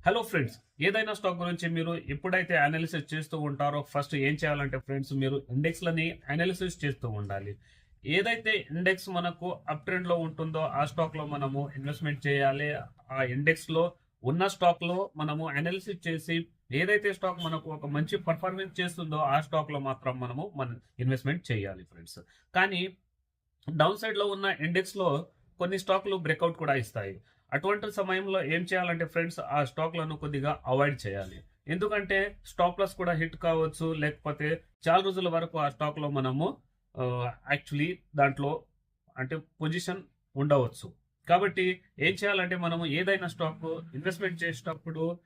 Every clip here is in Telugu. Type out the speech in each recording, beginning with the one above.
హలో ఫ్రెండ్స్ ఏదైనా స్టాక్ గురించి మీరు ఎప్పుడైతే అనాలిసిస్ చేస్తూ ఉంటారో ఫస్ట్ ఏం చేయాలంటే ఫ్రెండ్స్ మీరు ఇండెక్స్లని అనాలిసిస్ చేస్తూ ఉండాలి. ఏదైతే ఇండెక్స్ మనకు అప్ ట్రెండ్లో ఉంటుందో ఆ స్టాక్లో మనము ఇన్వెస్ట్మెంట్ చేయాలి. ఆ ఇండెక్స్లో ఉన్న స్టాక్లో మనము అనాలిసిస్ చేసి ఏదైతే స్టాక్ మనకు ఒక మంచి పర్ఫార్మెన్స్ చేస్తుందో ఆ స్టాక్లో మాత్రం మనము మన ఇన్వెస్ట్మెంట్ చేయాలి ఫ్రెండ్స్ కానీ డౌన్ సైడ్లో ఉన్న ఇండెక్స్లో కొన్ని స్టాక్లు బ్రేక్అవుట్ కూడా ఇస్తాయి. అటువంటి సమయంలో ఏం చేయాలంటే ఫ్రెండ్స్ ఆ స్టాక్లను కొద్దిగా అవాయిడ్ చేయాలి. ఎందుకంటే స్టాప్ లాస్ కూడా హిట్ కావచ్చు లేకపోతే చాలా రోజుల వరకు ఆ స్టాక్లో మనము యాక్చువల్లీ దాంట్లో అంటే పొజిషన్ ఉండవచ్చు. కాబట్టి ఏం చేయాలంటే మనము ఏదైనా స్టాక్ ఇన్వెస్ట్మెంట్ చేసేటప్పుడు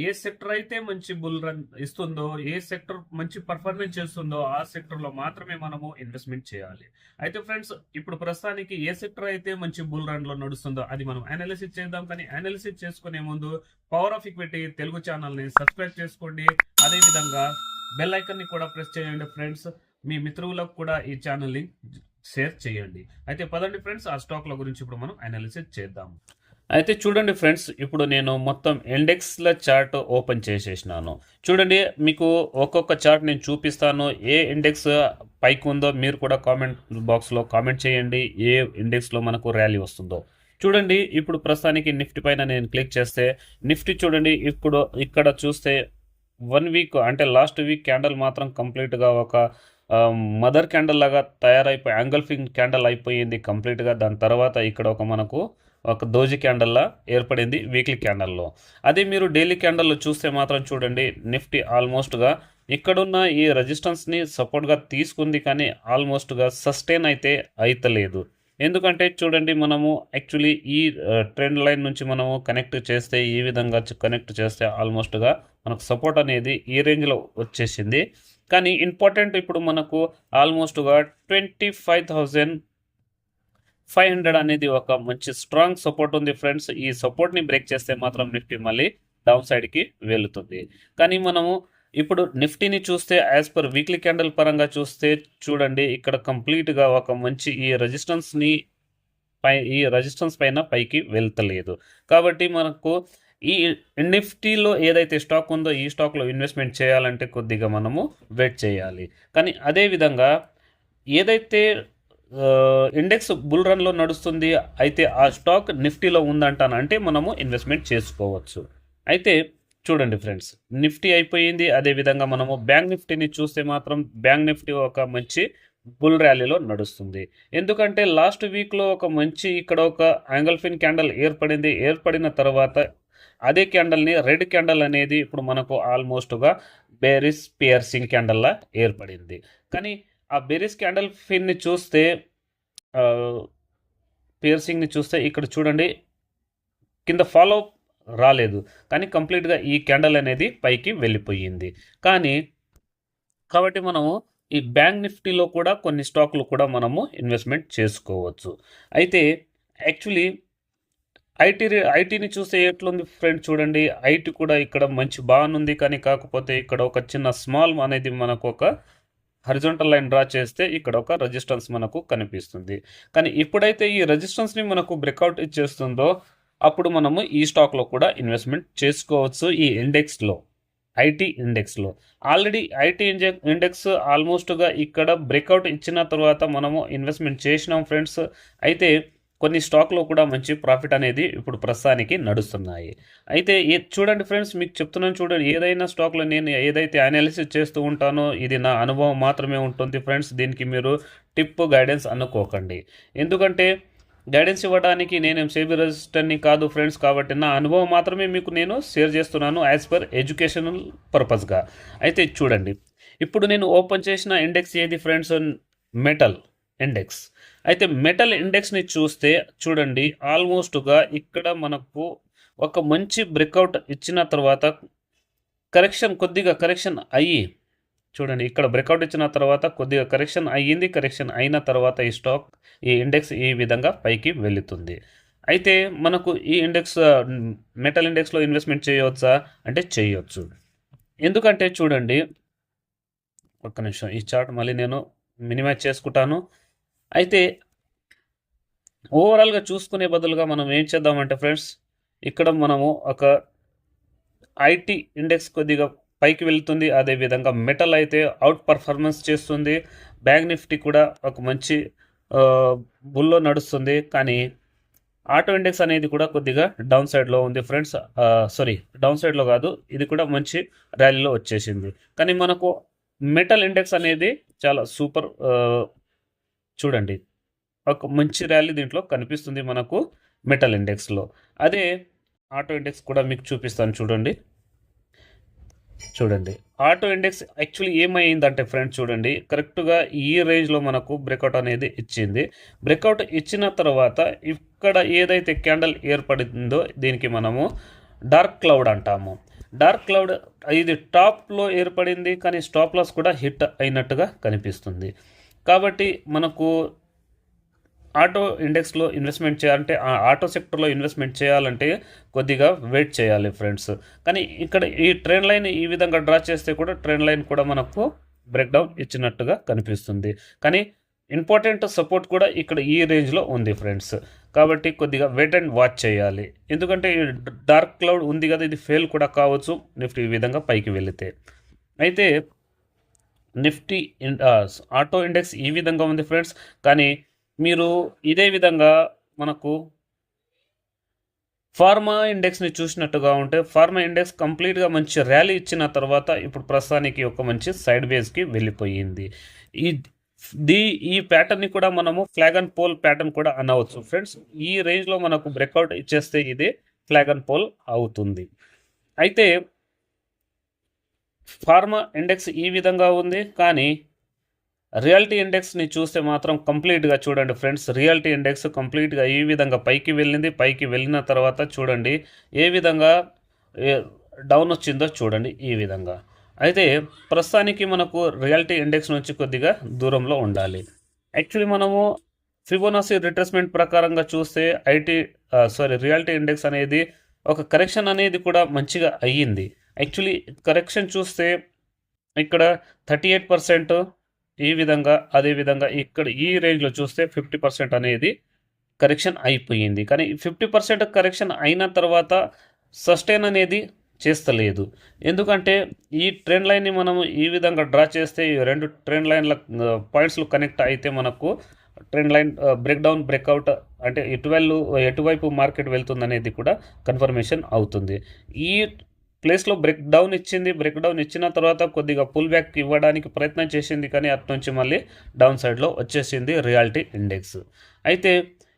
ఏ సెక్టర్ అయితే మంచి బుల్ రన్ ఇస్తుందో ఏ సెక్టర్ మంచి పర్ఫార్మెన్స్ చేస్తుందో ఆ సెక్టర్లో మాత్రమే మనము ఇన్వెస్ట్మెంట్ చేయాలి. అయితే ఫ్రెండ్స్ ఇప్పుడు ప్రస్తుతానికి ఏ సెక్టర్ అయితే మంచి బుల్ రన్లో నడుస్తుందో అది మనం అనాలిసిస్ చేద్దాం. కానీ అనాలిసిస్ చేసుకునే ముందు పవర్ ఆఫ్ ఈక్విటీ తెలుగు ఛానల్ని సబ్స్క్రైబ్ చేసుకోండి. అదే విధంగా బెల్ ఐకన్ని కూడా ప్రెస్ చేయండి ఫ్రెండ్స్ మీ మిత్రులకు కూడా ఈ ఛానల్ని షేర్ చేయండి. అయితే పదండి ఫ్రెండ్స్ ఆ స్టాక్ల గురించి ఇప్పుడు మనం అనాలిసిస్ చేద్దాం. అయితే చూడండి ఫ్రెండ్స్ ఇప్పుడు నేను మొత్తం ఇండెక్స్ల చార్ట్ ఓపెన్ చేసేసినాను. చూడండి మీకు ఒక్కొక్క చార్ట్ నేను చూపిస్తాను. ఏ ఇండెక్స్ పైకి ఉందో మీరు కూడా కామెంట్ బాక్స్లో కామెంట్ చేయండి. ఏ ఇండెక్స్లో మనకు ర్యాలీ వస్తుందో. చూడండి ఇప్పుడు ప్రస్తుతానికి నిఫ్టీ పైన నేను క్లిక్ చేస్తే నిఫ్టీ చూడండి ఇప్పుడు ఇక్కడ చూస్తే వన్ వీక్ అంటే లాస్ట్ వీక్ క్యాండల్ మాత్రం కంప్లీట్గా ఒక మదర్ క్యాండల్ లాగా తయారైపోయి యాంగల్ఫింగ్ క్యాండల్ అయిపోయింది కంప్లీట్గా. దాని తర్వాత ఇక్కడ ఒక మనకు ఒక దోజీ క్యాండల్లా ఏర్పడింది వీక్లీ క్యాండల్లో. అదే మీరు డైలీ క్యాండల్లో చూస్తే మాత్రం చూడండి నిఫ్టీ ఆల్మోస్ట్గా ఇక్కడున్న ఈ రెసిస్టెన్స్ని సపోర్ట్గా తీసుకుంది కానీ ఆల్మోస్ట్గా సస్టైన్ అయితే అయితలేదు. ఎందుకంటే చూడండి మనము యాక్చువల్లీ ఈ ట్రెండ్ లైన్ నుంచి మనము కనెక్ట్ చేస్తే ఈ విధంగా కనెక్ట్ చేస్తే ఆల్మోస్ట్గా మనకు సపోర్ట్ అనేది ఈ రేంజ్లో వచ్చేసింది. కానీ ఇంపార్టెంట్ ఇప్పుడు మనకు ఆల్మోస్ట్గా twenty five thousand five hundred అనేది ఒక మంచి స్ట్రాంగ్ సపోర్ట్ ఉంది ఫ్రెండ్స్. ఈ సపోర్ట్ని బ్రేక్ చేస్తే మాత్రం నిఫ్టీ మళ్ళీ డౌన్ సైడ్కి వెళుతుంది. కానీ మనము ఇప్పుడు నిఫ్టీని చూస్తే యాజ్ పర్ వీక్లీ క్యాండిల్ పరంగా చూస్తే చూడండి ఇక్కడ కంప్లీట్గా ఒక మంచి ఈ రెజిస్టెన్స్ని పై ఈ రెజిస్టెన్స్ పైన పైకి వెళ్తలేదు. కాబట్టి మనకు ఈ నిఫ్టీలో ఏదైతే స్టాక్ ఉందో ఈ స్టాక్లో ఇన్వెస్ట్మెంట్ చేయాలంటే కొద్దిగా మనము వెయిట్ చేయాలి. కానీ అదే విధంగా ఏదైతే ఇండెక్స్ బుల్ రన్లో నడుస్తుంది. అయితే ఆ స్టాక్ నిఫ్టీలో ఉందంటాను? అంటే మనము ఇన్వెస్ట్మెంట్ చేసుకోవచ్చు. అయితే చూడండి ఫ్రెండ్స్ నిఫ్టీ అయిపోయింది. అదేవిధంగా మనము బ్యాంక్ నిఫ్టీని చూస్తే మాత్రం బ్యాంక్ నిఫ్టీ ఒక మంచి బుల్ ర్యాలీలో నడుస్తుంది. ఎందుకంటే లాస్ట్ వీక్లో ఒక మంచి ఇక్కడ ఒక యాంగల్ఫిన్ క్యాండల్ ఏర్పడింది. ఏర్పడిన తర్వాత అదే క్యాండల్ని రెడ్ క్యాండల్ అనేది ఇప్పుడు మనకు ఆల్మోస్ట్గా బేరిస్ పియర్సింగ్ క్యాండల్లా ఏర్పడింది. కానీ ఆ బెరిస్ క్యాండల్ ఫిన్ని చూస్తే పియర్సింగ్ని చూస్తే ఇక్కడ చూడండి కింద ఫాలో రాలేదు. కానీ కంప్లీట్గా ఈ క్యాండల్ అనేది పైకి వెళ్ళిపోయింది. కానీ కాబట్టి మనము ఈ బ్యాంక్ నిఫ్టీలో కూడా కొన్ని స్టాక్లు కూడా మనము ఇన్వెస్ట్మెంట్ చేసుకోవచ్చు. అయితే యాక్చువల్లీ ఐటీ ఐటీని చూస్తే ఎట్లుంది ఫ్రెండ్ చూడండి ఐటీ కూడా ఇక్కడ మంచి బాగుంది కానీ కాకపోతే ఇక్కడ ఒక చిన్న స్మాల్ అనేది మనకు ఒక హరిజోంటల్ లైన్ డ్రా చేస్తే ఇక్కడ ఒక రెజిస్టెన్స్ మనకు కనిపిస్తుంది. కానీ ఎప్పుడైతే ఈ రెజిస్టెన్స్ని మనకు బ్రేక్అవుట్ ఇచ్చేస్తుందో అప్పుడు మనము ఈ స్టాక్లో కూడా ఇన్వెస్ట్మెంట్ చేసుకోవచ్చు ఈ ఇండెక్స్లో ఐటీ ఇండెక్స్లో ఆల్రెడీ ఐటీ ఇండెక్స్ ఆల్మోస్ట్గా ఇక్కడ బ్రేక్అవుట్ ఇచ్చిన తర్వాత మనము ఇన్వెస్ట్మెంట్ చేసినాం ఫ్రెండ్స్ అయితే కొన్ని స్టాక్లో కూడా మంచి ప్రాఫిట్ అనేది ఇప్పుడు ప్రస్తుతానికి నడుస్తున్నాయి. అయితే చూడండి ఫ్రెండ్స్ మీకు చెప్తున్నాను చూడండి ఏదైనా స్టాక్లో నేను ఏదైతే అనాలిసిస్ చేస్తూ ఉంటానో ఇది నా అనుభవం మాత్రమే ఉంటుంది ఫ్రెండ్స్ దీనికి మీరు టిప్ గైడెన్స్ అనుకోకండి. ఎందుకంటే గైడెన్స్ ఇవ్వడానికి నేనేం సేబీ రిజిస్టర్ని కాదు ఫ్రెండ్స్ కాబట్టి నా అనుభవం మాత్రమే మీకు నేను షేర్ చేస్తున్నాను యాజ్ పర్ ఎడ్యుకేషనల్ పర్పస్గా అయితే చూడండి ఇప్పుడు నేను ఓపెన్ చేసిన ఇండెక్స్ ఏది ఫ్రెండ్స్ మెటల్ ఇండెక్స్ అయితే మెటల్ ఇండెక్స్ని చూస్తే చూడండి ఆల్మోస్ట్గా ఇక్కడ మనకు ఒక మంచి బ్రేక్అవుట్ ఇచ్చిన తర్వాత కరెక్షన్ కొద్దిగా కరెక్షన్ అయ్యి చూడండి ఇక్కడ బ్రేక్అవుట్ ఇచ్చిన తర్వాత కొద్దిగా కరెక్షన్ అయ్యింది కరెక్షన్ అయిన తర్వాత ఈ స్టాక్ ఈ ఇండెక్స్ ఈ విధంగా పైకి వెళుతుంది. అయితే మనకు ఈ ఇండెక్స్ మెటల్ ఇండెక్స్లో ఇన్వెస్ట్మెంట్ చేయవచ్చా? అంటే చేయవచ్చు ఎందుకంటే చూడండి ఒక్క నిమిషం ఈ చార్ట్ మళ్ళీ నేను మినిమైజ్ చేసుకుంటాను. అయితే ఓవరాల్గా చూసుకునే బదులుగా మనం ఏం చేద్దామంటే ఫ్రెండ్స్ ఇక్కడ మనము ఒక ఐటీ ఇండెక్స్ కొద్దిగా పైకి వెళ్తుంది. అదేవిధంగా మెటల్ అయితే అవుట్ పర్ఫార్మెన్స్ చేస్తుంది. బ్యాంక్ నిఫ్టీ కూడా ఒక మంచి బుల్లో నడుస్తుంది. కానీ ఆటో ఇండెక్స్ అనేది కూడా కొద్దిగా డౌన్ సైడ్లో ఉంది ఫ్రెండ్స్ సారీ డౌన్ సైడ్లో కాదు. ఇది కూడా మంచి ర్యాలీలో వచ్చేసింది. కానీ మనకు మెటల్ ఇండెక్స్ అనేది చాలా సూపర్ చూడండి. ఒక మంచి ర్యాలీ దీంట్లో కనిపిస్తుంది మనకు మెటల్ ఇండెక్స్లో. అదే ఆటో ఇండెక్స్ కూడా మీకు చూపిస్తాను చూడండి. చూడండి. ఆటో ఇండెక్స్ యాక్చువల్లీ ఏమైందంటే ఫ్రెండ్స్ చూడండి కరెక్ట్గా ఈ రేంజ్లో మనకు బ్రేక్అవుట్ అనేది ఇచ్చింది. బ్రేక్అవుట్ ఇచ్చిన తర్వాత ఇక్కడ ఏదైతే క్యాండల్ ఏర్పడిందో దీనికి మనము డార్క్ క్లౌడ్ అంటాము. డార్క్ క్లౌడ్ ఇది టాప్లో ఏర్పడింది కానీ స్టాప్ లాస్ కూడా హిట్ అయినట్టుగా కనిపిస్తుంది. కాబట్టి మనకు ఆటో ఇండెక్స్లో ఇన్వెస్ట్మెంట్ చేయాలంటే ఆ ఆటో సెక్టర్లో ఇన్వెస్ట్మెంట్ చేయాలంటే కొద్దిగా వెయిట్ చేయాలి ఫ్రెండ్స్. కానీ ఇక్కడ ఈ ట్రెండ్ లైన్ ఈ విధంగా డ్రా చేస్తే కూడా ట్రెండ్ లైన్ కూడా మనకు బ్రేక్డౌన్ ఇచ్చినట్టుగా కనిపిస్తుంది. కానీ ఇంపార్టెంట్ సపోర్ట్ కూడా ఇక్కడ ఈ రేంజ్లో ఉంది ఫ్రెండ్స్. కాబట్టి కొద్దిగా వెయిట్ అండ్ వాచ్ చేయాలి. ఎందుకంటే డార్క్ క్లౌడ్ ఉంది కదా ఇది ఫెయిల్ కూడా కావచ్చు నిఫ్టీ ఈ విధంగా పైకి వెళితే. అయితే నిఫ్టీ ఆటో ఇండెక్స్ ఈ విధంగా ఉంది ఫ్రెండ్స్. కానీ మీరు ఇదే విధంగా మనకు ఫార్మా ఇండెక్స్ని చూసినట్టుగా ఉంటే ఫార్మా ఇండెక్స్ కంప్లీట్గా మంచి ర్యాలీ ఇచ్చిన తర్వాత ఇప్పుడు ప్రస్తుతానికి ఒక మంచి సైడ్ వేస్కి వెళ్ళిపోయింది. ఈ దీ ఈ ప్యాటర్న్ని కూడా మనము ఫ్లాగ్ అండ్ పోల్ ప్యాటర్న్ కూడా అనవచ్చు ఫ్రెండ్స్. ఈ రేంజ్లో మనకు బ్రేక్అవుట్ ఇచ్చేస్తే ఇది ఫ్లాగ్ అండ్ పోల్ అవుతుంది. అయితే ఫార్మా ఇండెక్స్ ఈ విధంగా ఉంది కానీ రియాలిటీ ఇండెక్స్ని చూస్తే మాత్రం కంప్లీట్గా చూడండి ఫ్రెండ్స్ రియాలిటీ ఇండెక్స్ కంప్లీట్గా ఈ విధంగా పైకి వెళ్ళింది పైకి వెళ్ళిన తర్వాత చూడండి ఏ విధంగా డౌన్ వచ్చిందో చూడండి ఈ విధంగా. అయితే ప్రస్తుతానికి మనకు రియాలిటీ ఇండెక్స్ నుంచి కొద్దిగా దూరంలో ఉండాలి. యాక్చువల్లీ మనము ఫిబోనాసి రిట్రెస్మెంట్ ప్రకారంగా చూస్తే ఐటీ సారీ రియాలిటీ ఇండెక్స్ అనేది ఒక కరెక్షన్ అనేది కూడా మంచిగా అయ్యింది. యాక్చువల్లీ కరెక్షన్ చూస్తే ఇక్కడ థర్టీ ఎయిట్ పర్సెంట్ ఈ విధంగా అదే విధంగా ఇక్కడ ఈ రేంజ్లో చూస్తే ఫిఫ్టీ పర్సెంట్ అనేది కరెక్షన్ అయిపోయింది. కానీ ఫిఫ్టీ పర్సెంట్ కరెక్షన్ అయిన తర్వాత సస్టైన్ అనేది చేస్తలేదు. ఎందుకంటే ఈ ట్రెండ్ లైన్ని మనం ఈ విధంగా డ్రా చేస్తే ఈ రెండు ట్రెండ్ లైన్ల పాయింట్స్లు కనెక్ట్ అయితే మనకు trend line break down breakout అంటే ఎటువెళ్ళు ఎటువైపు మార్కెట్ వెళ్తుంది అనేది కూడా కన్ఫర్మేషన్ అవుతుంది. ఈ ప్లేస్లో బ్రేక్ డౌన్ ఇచ్చింది. బ్రేక్ డౌన్ ఇచ్చిన తర్వాత కొద్దిగా పుల్ బ్యాక్ ఇవ్వడానికి ప్రయత్నం చేసింది కానీ అటు నుంచి మళ్ళీ డౌన్ సైడ్లో వచ్చేసింది రియాలిటీ ఇండెక్స్. అయితే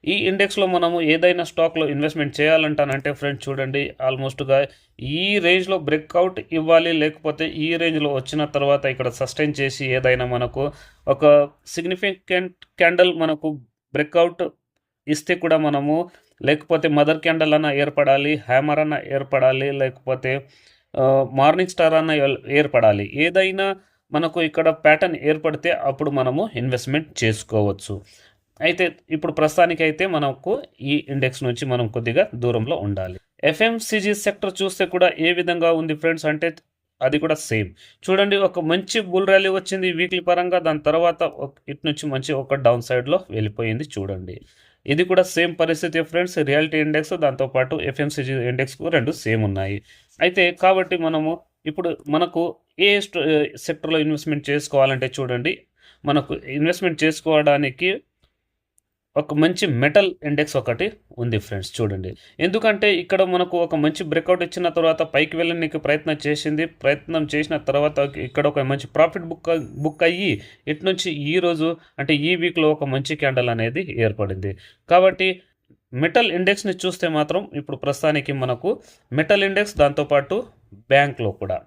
ఈ ఇండెక్స్లో మనము ఏదైనా స్టాక్లో ఇన్వెస్ట్మెంట్ చేయాలంటానంటే ఫ్రెండ్స్ చూడండి ఆల్మోస్ట్గా ఈ రేంజ్లో బ్రేక్అవుట్ ఇవ్వాలి లేకపోతే ఈ రేంజ్లో వచ్చిన తర్వాత ఇక్కడ సస్టైన్ చేసి ఏదైనా మనకు ఒక సిగ్నిఫికెంట్ క్యాండల్ మనకు బ్రేక్అవుట్ ఇస్తే కూడా మనము లేకపోతే మదర్ క్యాండల్ అన్న ఏర్పడాలి హ్యామర్ అన్న ఏర్పడాలి లేకపోతే మార్నింగ్ స్టార్ అన్న ఏర్పడాలి. ఏదైనా మనకు ఇక్కడ ప్యాటర్న్ ఏర్పడితే అప్పుడు మనము ఇన్వెస్ట్మెంట్ చేసుకోవచ్చు. అయితే ఇప్పుడు ప్రస్తుతానికి అయితే మనకు ఈ ఇండెక్స్ నుంచి మనం కొద్దిగా దూరంలో ఉండాలి. ఎఫ్ఎంసీజీ సెక్టర్ చూస్తే కూడా ఏ విధంగా ఉంది ఫ్రెండ్స్ అంటే అది కూడా సేమ్. చూడండి ఒక మంచి బుల్ ర్యాలీ వచ్చింది వీక్లీ పరంగా దాని తర్వాత ఒక- ఇటు నుంచి మంచి ఒక డౌన్ సైడ్లో వెళ్ళిపోయింది చూడండి. ఇది కూడా సేమ్ పరిస్థితి ఫ్రెండ్స్. రియాలిటీ ఇండెక్స్ దాంతోపాటు ఎఫ్ఎంసీజీ ఇండెక్స్ రెండు సేమ్ ఉన్నాయి. అయితే కాబట్టి మనము ఇప్పుడు మనకు ఏ సెక్టర్లో ఇన్వెస్ట్మెంట్ చేసుకోవాలంటే చూడండి. మనకు ఇన్వెస్ట్మెంట్ చేసుకోవడానికి ఒక మంచి మెటల్ ఇండెక్స్ ఒకటి ఉంది ఫ్రెండ్స్ చూడండి. ఎందుకంటే ఇక్కడ మనకు ఒక మంచి బ్రేక్అవుట్ ఇచ్చిన తర్వాత పైకి వెళ్ళడానికి ప్రయత్నం చేసింది. ప్రయత్నం చేసిన తర్వాత ఇక్కడ ఒక మంచి ప్రాఫిట్ బుక్ బుక్ అయ్యి ఇటు నుంచి ఈ రోజు అంటే ఈ వీక్లో ఒక మంచి క్యాండల్ అనేది ఏర్పడింది. కాబట్టి మెటల్ ఇండెక్స్ని చూస్తే మాత్రం ఇప్పుడు ప్రస్తుతానికి మనకు మెటల్ ఇండెక్స్ దాంతోపాటు బ్యాంక్లో కూడా.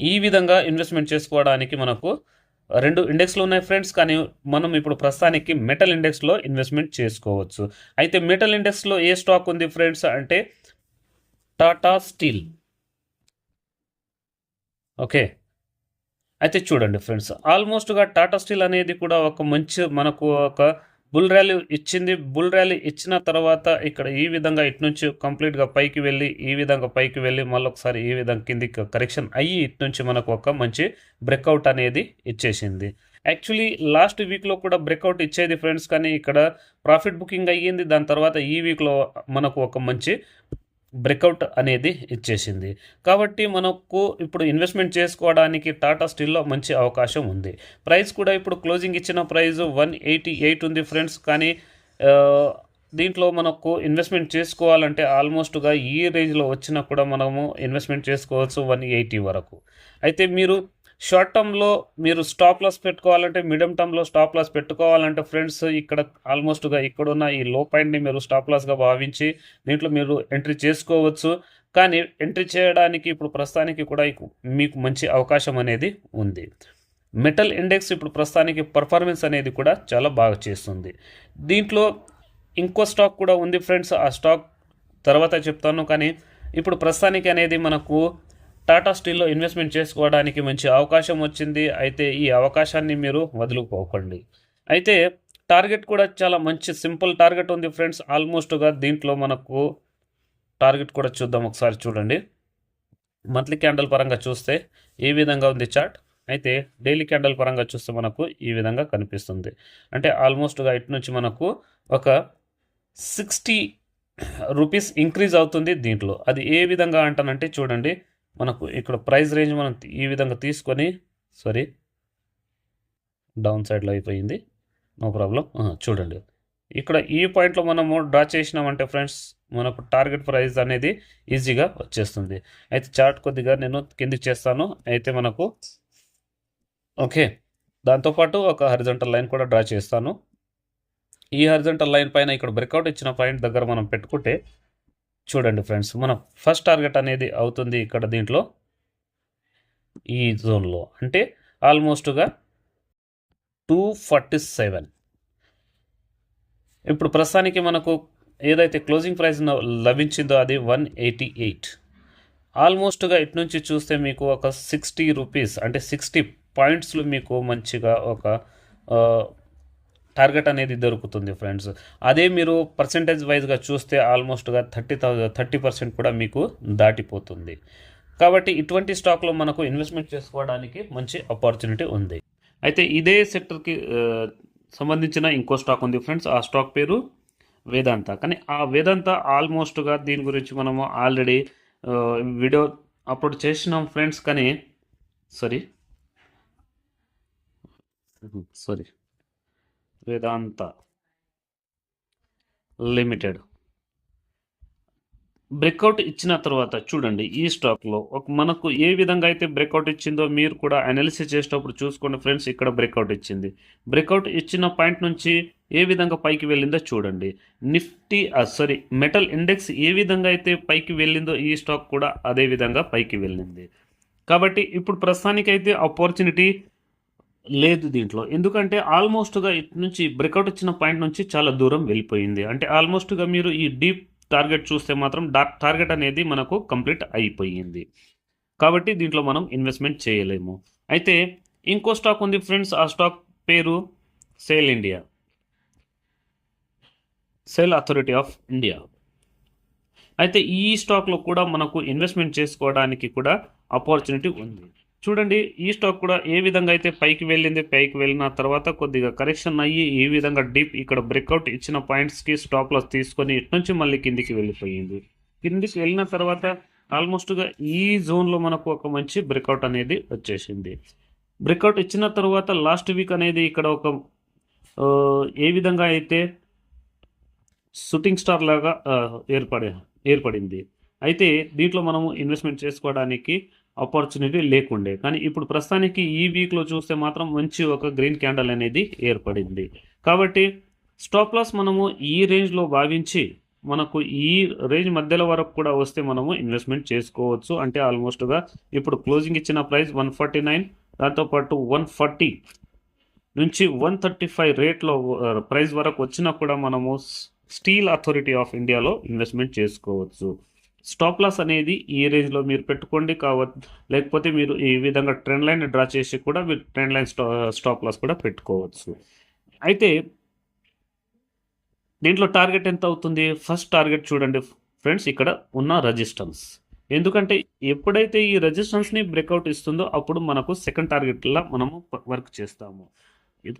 ఈ విధంగా ఇన్వెస్ట్మెంట్ చేసుకోవడానికి మనకు రెండు ఇండెక్స్లు ఉన్నాయి ఫ్రెండ్స్ కానీ మనం ఇప్పుడు ప్రస్తుతానికి మెటల్ ఇండెక్స్లో ఇన్వెస్ట్మెంట్ చేసుకోవచ్చు. అయితే మెటల్ ఇండెక్స్లో ఏ స్టాక్ ఉంది ఫ్రెండ్స్ అంటే టాటా స్టీల్. ఓకే. అయితే చూడండి ఫ్రెండ్స్ ఆల్మోస్ట్గా టాటా స్టీల్ అనేది కూడా ఒక మంచి మనకు ఒక బుల్ ర్యాలీ ఇచ్చింది. బుల్ ర్యాలీ ఇచ్చిన తర్వాత ఇక్కడ ఈ విధంగా ఇటు నుంచి కంప్లీట్గా పైకి వెళ్ళి ఈ విధంగా పైకి వెళ్ళి మళ్ళీ ఒకసారి ఈ విధంగా కిందికి కరెక్షన్ అయ్యి ఇటు నుంచి మనకు ఒక మంచి బ్రేక్అవుట్ అనేది ఇచ్చేసింది. యాక్చువల్లీ లాస్ట్ వీక్లో కూడా బ్రేక్అవుట్ ఇచ్చేది ఫ్రెండ్స్ కానీ ఇక్కడ ప్రాఫిట్ బుకింగ్ అయ్యింది. దాని తర్వాత ఈ వీక్లో మనకు ఒక మంచి బ్రేక్అవుట్ అనేది ఇచ్చేసింది. కాబట్టి మనకు ఇప్పుడు ఇన్వెస్ట్మెంట్ చేసుకోవడానికి టాటా స్టీల్లో మంచి అవకాశం ఉంది. ప్రైస్ కూడా ఇప్పుడు క్లోజింగ్ ఇచ్చిన ప్రైస్ వన్ ఎయిటీ ఎయిట్ ఉంది ఫ్రెండ్స్. కానీ దీంట్లో మనకు ఇన్వెస్ట్మెంట్ చేసుకోవాలంటే ఆల్మోస్ట్గా ఈ రేంజ్లో వచ్చినా కూడా మనము ఇన్వెస్ట్మెంట్ చేసుకోవచ్చు వన్ ఎయిటీ వరకు. అయితే మీరు షార్ట్ టర్మ్లో మీరు స్టాప్ లాస్ పెట్టుకోవాలంటే మీడియం టర్మ్లో స్టాప్ లాస్ పెట్టుకోవాలంటే ఫ్రెండ్స్ ఇక్కడ ఆల్మోస్ట్గా ఇక్కడున్న ఈ లో పాయింట్ని మీరు స్టాప్ లాస్గా భావించి దీంట్లో మీరు ఎంట్రీ చేసుకోవచ్చు. కానీ ఎంట్రీ చేయడానికి ఇప్పుడు ప్రస్తుతానికి కూడా మీకు మంచి అవకాశం అనేది ఉంది. మెటల్ ఇండెక్స్ ఇప్పుడు ప్రస్తుతానికి పర్ఫార్మెన్స్ అనేది కూడా చాలా బాగా చేస్తుంది. దీంట్లో ఇంకో స్టాక్ కూడా ఉంది ఫ్రెండ్స్. ఆ స్టాక్ తర్వాత చెప్తాను. కానీ ఇప్పుడు ప్రస్తుతానికి అనేది మనకు టాటా స్టీల్లో ఇన్వెస్ట్మెంట్ చేసుకోవడానికి మంచి అవకాశం వచ్చింది. అయితే ఈ అవకాశాన్ని మీరు వదులుకోకండి. అయితే టార్గెట్ కూడా చాలా మంచి సింపుల్ టార్గెట్ ఉంది ఫ్రెండ్స్. ఆల్మోస్ట్గా దీంట్లో మనకు టార్గెట్ కూడా చూద్దాం ఒకసారి చూడండి. మంత్లీ క్యాండల్ పరంగా చూస్తే ఏ విధంగా ఉంది చార్ట్? అయితే డైలీ క్యాండల్ పరంగా చూస్తే మనకు ఈ విధంగా కనిపిస్తుంది. అంటే ఆల్మోస్ట్గా ఇటు నుంచి మనకు ఒక సిక్స్టీ రూపీస్ ఇంక్రీజ్ అవుతుంది దీంట్లో. అది ఏ విధంగా అంటానంటే చూడండి. మనకు ఇక్కడ ప్రైస్ రేంజ్ మనం ఈ విధంగా తీసుకొని సారీ డౌన్ సైడ్లో అయిపోయింది. No problem. చూడండి. ఇక్కడ ఈ పాయింట్లో మనము డ్రా చేసినామంటే ఫ్రెండ్స్ మనకు టార్గెట్ ప్రైస్ అనేది ఈజీగా వచ్చేస్తుంది. అయితే చార్ట్ కొద్దిగా నేను కిందికి చేస్తాను. అయితే మనకు ఓకే. దాంతోపాటు ఒక హరిజంటల్ లైన్ కూడా డ్రా చేస్తాను. ఈ హరిజంటల్ లైన్ పైన ఇక్కడ బ్రేక్అవుట్ ఇచ్చిన పాయింట్ దగ్గర మనం పెట్టుకుంటే చూడండి ఫ్రెండ్స్ మన ఫస్ట్ టార్గెట్ అనేది అవుతుంది ఇక్కడ దీంట్లో ఈ జోన్లో అంటే ఆల్మోస్ట్గా టూ ఫార్టీ సెవెన్ ఇప్పుడు ప్రస్తుతానికి మనకు ఏదైతే క్లోజింగ్ ప్రైస్ లభించిందో అది వన్ ఎయిటీ ఎయిట్ ఆల్మోస్ట్గా ఇటు నుంచి చూస్తే మీకు ఒక సిక్స్టీ రూపీస్ అంటే సిక్స్టీ పాయింట్స్లో మీకు మంచిగా ఒక టార్గెట్ అనేది దొరుకుతుంది ఫ్రెండ్స్. అదే మీరు పర్సంటేజ్ వైజ్గా చూస్తే ఆల్మోస్ట్గా థర్టీ థౌజండ్ థర్టీ పర్సెంట్ కూడా మీకు దాటిపోతుంది. కాబట్టి ఇటువంటి స్టాక్లో మనకు ఇన్వెస్ట్మెంట్ చేసుకోవడానికి మంచి ఆపర్చునిటీ ఉంది. అయితే ఇదే సెక్టర్కి సంబంధించిన ఇంకో స్టాక్ ఉంది ఫ్రెండ్స్. ఆ స్టాక్ పేరు వేదాంత. కానీ ఆ వేదాంత ఆల్మోస్ట్గా దీని గురించి మనము ఆల్రెడీ వీడియో అప్లోడ్ చేసినాం ఫ్రెండ్స్. కానీ sorry sorry Vedanta limited. Breakout ఇచ్చిన తర్వాత చూడండి ఈ స్టాక్లో ఒక మనకు ఏ విధంగా అయితే బ్రేక్అవుట్ ఇచ్చిందో మీరు కూడా అనాలిసిస్ చేసేటప్పుడు చూసుకోండి ఫ్రెండ్స్ ఇక్కడ బ్రేక్అవుట్ ఇచ్చింది. బ్రేక్అవుట్ ఇచ్చిన పాయింట్ నుంచి ఏ విధంగా పైకి వెళ్ళిందో చూడండి. నిఫ్టీ సారీ మెటల్ ఇండెక్స్ ఏ విధంగా అయితే పైకి వెళ్ళిందో ఈ స్టాక్ కూడా అదే విధంగా పైకి వెళ్ళింది. కాబట్టి ఇప్పుడు ప్రస్తుతానికైతే ఆపర్చునిటీ లేదు దీంట్లో. ఎందుకంటే ఆల్మోస్ట్గా ఇటు నుంచి బ్రేక్అవుట్ ఇచ్చిన పాయింట్ నుంచి చాలా దూరం వెళ్ళిపోయింది. అంటే ఆల్మోస్ట్గా మీరు ఈ డీప్ టార్గెట్ చూస్తే మాత్రం డార్క్ టార్గెట్ అనేది మనకు కంప్లీట్ అయిపోయింది. కాబట్టి దీంట్లో మనం ఇన్వెస్ట్మెంట్ చేయలేము. అయితే ఇంకో స్టాక్ ఉంది ఫ్రెండ్స్ ఆ స్టాక్ పేరు SAIL India. SAIL authority of India. అయితే ఈ స్టాక్లో కూడా మనకు ఇన్వెస్ట్మెంట్ చేసుకోవడానికి కూడా ఆపర్చునిటీ ఉంది. చూడండి ఈ స్టాక్ కూడా ఏ విధంగా అయితే పైకి వెళ్ళింది పైకి వెళ్ళిన తర్వాత కొద్దిగా కరెక్షన్ అయ్యి ఈ విధంగా డీప్ ఇక్కడ బ్రేక్అవుట్ ఇచ్చిన పాయింట్స్కి స్టాప్ లాస్ తీసుకొని ఇటు నుంచి మళ్ళీ కిందికి వెళ్ళిపోయింది. కిందికి వెళ్ళిన తర్వాత ఆల్మోస్ట్గా ఈ జోన్లో మనకు ఒక మంచి బ్రేక్అవుట్ అనేది వచ్చేసింది. బ్రేక్అవుట్ ఇచ్చిన తర్వాత లాస్ట్ వీక్ అనేది ఇక్కడ ఒక ఏ విధంగా అయితే షూటింగ్ స్టార్ లాగా ఏర్పడే ఏర్పడింది. అయితే దీంట్లో మనము ఇన్వెస్ట్మెంట్ చేసుకోవడానికి ఆపర్చునిటీ లేకుండే. కానీ ఇప్పుడు ప్రస్తుతానికి ఈ వీక్లో చూస్తే మాత్రం మంచి ఒక గ్రీన్ క్యాండల్ అనేది ఏర్పడింది. కాబట్టి స్టాప్ లాస్ మనము ఈ రేంజ్లో భావించి మనకు ఈ రేంజ్ మధ్యలో వరకు కూడా వస్తే మనము ఇన్వెస్ట్మెంట్ చేసుకోవచ్చు. అంటే ఆల్మోస్ట్గా ఇప్పుడు క్లోజింగ్ ఇచ్చిన ప్రైస్ వన్ ఫార్టీ నైన్ దాంతోపాటు వన్ ఫార్టీ నుంచి వన్ థర్టీ ఫైవ్ రేట్లో ప్రైస్ వరకు వచ్చినా కూడా మనము స్టీల్ అథారిటీ ఆఫ్ ఇండియాలో ఇన్వెస్ట్మెంట్ చేసుకోవచ్చు. స్టాప్ లాస్ అనేది ఈ రేంజ్లో మీరు పెట్టుకోండి కావ లేకపోతే మీరు ఈ విధంగా ట్రెండ్ లైన్ డ్రా చేసి కూడా మీరు ట్రెండ్ లైన్ స్టా స్టాప్ లాస్ కూడా పెట్టుకోవచ్చు. అయితే దీంట్లో టార్గెట్ ఎంత అవుతుంది? ఫస్ట్ టార్గెట్ చూడండి ఫ్రెండ్స్ ఇక్కడ ఉన్న రెజిస్టెన్స్ ఎందుకంటే ఎప్పుడైతే ఈ రెజిస్టెన్స్ని బ్రేక్అవుట్ ఇస్తుందో అప్పుడు మనకు సెకండ్ టార్గెట్లా మనము వర్క్ చేస్తాము.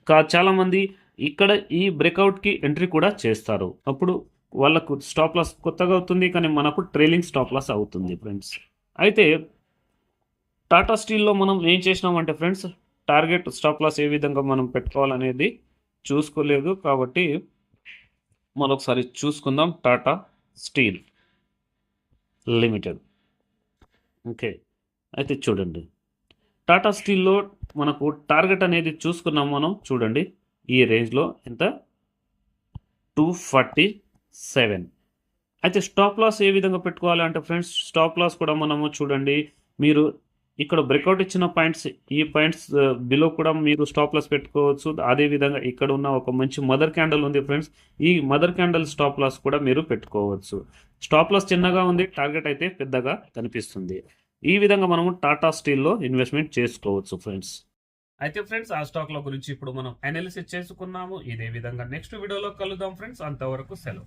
కా- చాలామంది ఇక్కడ ఈ బ్రేక్అవుట్కి ఎంట్రీ కూడా చేస్తారు. అప్పుడు వాళ్ళకు స్టాప్ లాస్ కొత్తగా అవుతుంది కానీ మనకు ట్రైలింగ్ స్టాప్ లాస్ అవుతుంది ఫ్రెండ్స్ అయితే టాటా స్టీల్లో మనం ఏం చేసినామంటే ఫ్రెండ్స్ టార్గెట్ స్టాప్ లాస్ ఏ విధంగా మనం పెట్టుకోవాలనేది చూసుకోలేదు కాబట్టి మరొకసారి చూసుకుందాం టాటా స్టీల్ లిమిటెడ్ ఓకే అయితే చూడండి. టాటా స్టీల్లో మనకు టార్గెట్ అనేది చూసుకున్నాం మనం చూడండి. ఈ రేంజ్లో ఎంత? Two forty seven. అయితే స్టాప్ లాస్ ఏ విధంగా పెట్టుకోవాలి అంటే ఫ్రెండ్స్ స్టాప్ లాస్ కూడా మనము చూడండి. మీరు ఇక్కడ బ్రేక్అవుట్ ఇచ్చిన పాయింట్స్ ఈ పాయింట్స్ బిలో కూడా మీరు స్టాప్ లాస్ పెట్టుకోవచ్చు. అదే విధంగా ఇక్కడ ఉన్న ఒక మంచి మదర్ క్యాండల్ ఉంది ఫ్రెండ్స్ ఈ మదర్ క్యాండల్ స్టాప్ లాస్ కూడా మీరు పెట్టుకోవచ్చు. స్టాప్ లాస్ చిన్నగా ఉంది టార్గెట్ అయితే పెద్దగా కనిపిస్తుంది. ఈ విధంగా మనము టాటా స్టీల్లో ఇన్వెస్ట్మెంట్ చేసుకోవచ్చు ఫ్రెండ్స్ అయితే ఫ్రెండ్స్ ఆ స్టాక్ల గురించి ఇప్పుడు మనం అనాలిసిస్ చేసుకున్నాము. ఇదే విధంగా నెక్స్ట్ వీడియోలో కలుద్దాం ఫ్రెండ్స్ అంతవరకు సెలవు.